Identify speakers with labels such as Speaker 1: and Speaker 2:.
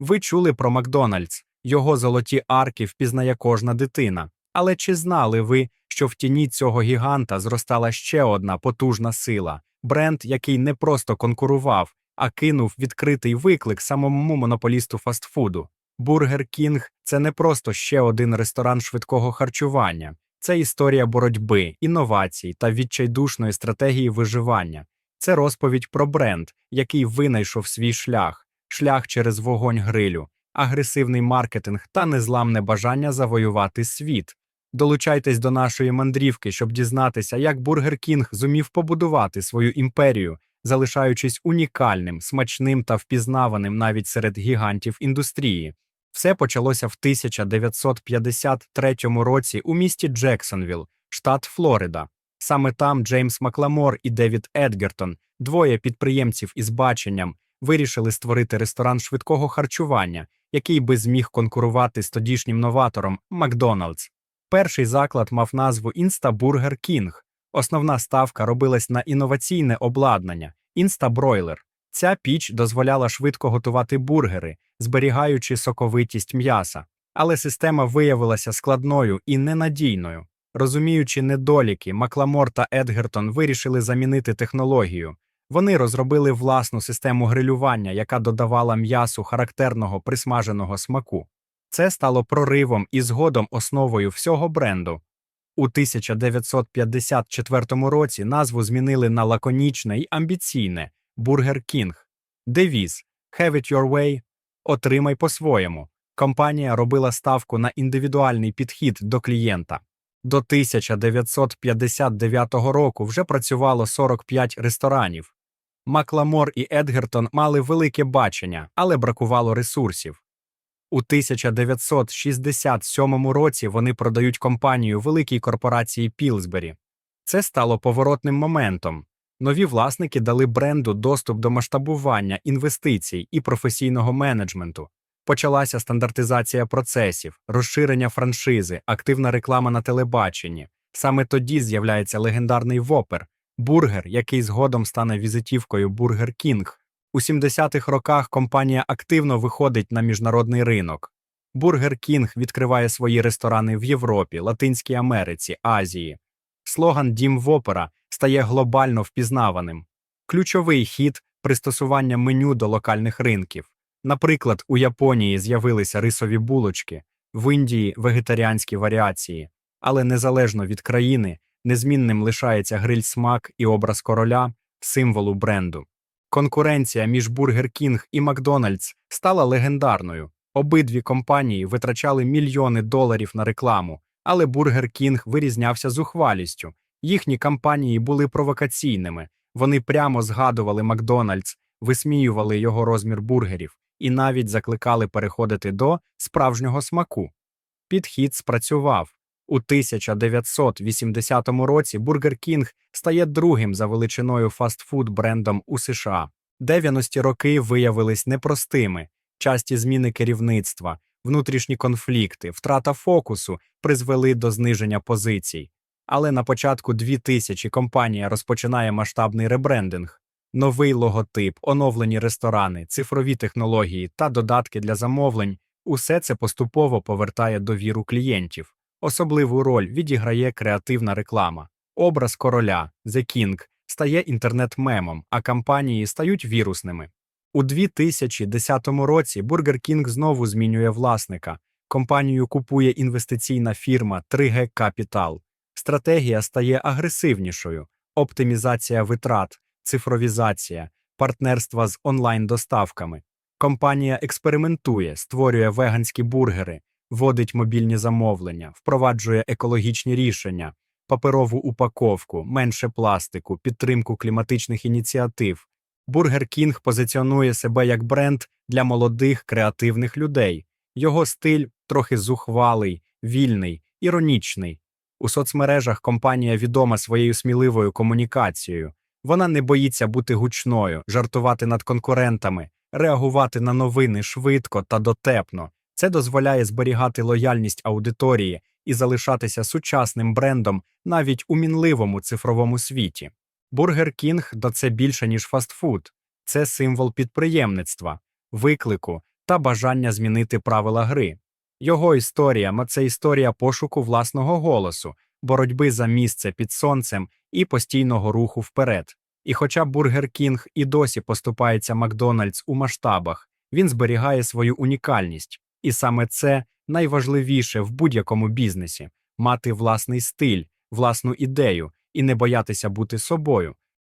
Speaker 1: Ви чули про Макдональдс, його золоті арки впізнає кожна дитина. Але чи знали ви, що в тіні цього гіганта зростала ще одна потужна сила, бренд, який не просто конкурував, а кинув відкритий виклик самому монополісту фастфуду? Бургер Кінг це не просто ще один ресторан швидкого харчування, це історія боротьби, інновацій та відчайдушної стратегії виживання. Це розповідь про бренд, який винайшов свій шлях, шлях через вогонь грилю, агресивний маркетинг та незламне бажання завоювати світ. Долучайтесь до нашої мандрівки, щоб дізнатися, як Бургер Кінг зумів побудувати свою імперію, залишаючись унікальним, смачним та впізнаваним навіть серед гігантів індустрії. Все почалося в 1953 році у місті Джексонвіл, штат Флорида. Саме там Джеймс Макламор і Девід Едгертон, двоє підприємців із баченням, вирішили створити ресторан швидкого харчування, який би зміг конкурувати з тодішнім новатором Макдоналдс. Перший заклад мав назву Інстабургер Кінг. Основна ставка робилась на інноваційне обладнання Інстабройлер. Ця піч дозволяла швидко готувати бургери, зберігаючи соковитість м'яса. Але система виявилася складною і ненадійною. Розуміючи недоліки, Макламор та Едгертон вирішили замінити технологію. Вони розробили власну систему грилювання, яка додавала м'ясу характерного присмаженого смаку. Це стало проривом і згодом основою всього бренду. У 1954 році назву змінили на лаконічне й амбіційне Бургер Кінг. Девіз «Have it your way» – отримай по-своєму. Компанія робила ставку на індивідуальний підхід до клієнта. До 1959 року вже працювало 45 ресторанів. Макламор і Едгертон мали велике бачення, але бракувало ресурсів. У 1967 році вони продають компанію великій корпорації Пілсбері. Це стало поворотним моментом. Нові власники дали бренду доступ до масштабування інвестицій і професійного менеджменту. Почалася стандартизація процесів, розширення франшизи, активна реклама на телебаченні. Саме тоді з'являється легендарний Вопер бургер, який згодом стане візитівкою Бургер Кінг. У 70-х роках компанія активно виходить на міжнародний ринок. Бургер Кінг відкриває свої ресторани в Європі, Латинській Америці, Азії. Слоган Дім Вопера стає глобально впізнаваним. Ключовий хід пристосування меню до локальних ринків. Наприклад, у Японії з'явилися рисові булочки, в Індії вегетаріанські варіації, але незалежно від країни, незмінним лишається гриль смак і образ короля, символу бренду. Конкуренція між Бургер Кінг і Макдональдс стала легендарною. Обидві компанії витрачали мільйони доларів на рекламу, але Бургер Кінг вирізнявся зухвалістю. Їхні кампанії були провокаційними, вони прямо згадували Макдональдс, висміювали його розмір бургерів і навіть закликали переходити до справжнього смаку. Підхід спрацював. У 1980 році Бургер Кінг стає другим за величиною фастфуд брендом у США. 90-ті роки виявились непростими, часті зміни керівництва, внутрішні конфлікти, втрата фокусу призвели до зниження позицій. Але на початку 2000 компанія розпочинає масштабний ребрендинг. Новий логотип, оновлені ресторани, цифрові технології та додатки для замовлень усе це поступово повертає довіру клієнтів. Особливу роль відіграє креативна реклама. Образ короля The King стає інтернет-мемом, а кампанії стають вірусними. У 2010 році Burger King знову змінює власника. Компанію купує інвестиційна фірма 3G Capital. Стратегія стає агресивнішою: оптимізація витрат, цифровізація, партнерства з онлайн-доставками. Компанія експериментує, створює веганські бургери, вводить мобільні замовлення, впроваджує екологічні рішення, паперову упаковку, менше пластику, підтримку кліматичних ініціатив. Бургер Кінг позиціонує себе як бренд для молодих креативних людей. Його стиль трохи зухвалий, вільний, іронічний. У соцмережах компанія відома своєю сміливою комунікацією. Вона не боїться бути гучною, жартувати над конкурентами, реагувати на новини швидко та дотепно. Це дозволяє зберігати лояльність аудиторії і залишатися сучасним брендом навіть у мінливому цифровому світі. Бургер Кінг це більше, ніж фастфуд. Це символ підприємництва, виклику та бажання змінити правила гри. Його історія це історія пошуку власного голосу, боротьби за місце під сонцем і постійного руху вперед. І хоча Бургер Кінг і досі поступається Макдональдс у масштабах, він зберігає свою унікальність. І саме це найважливіше в будь-якому бізнесі мати власний стиль, власну ідею і не боятися бути собою,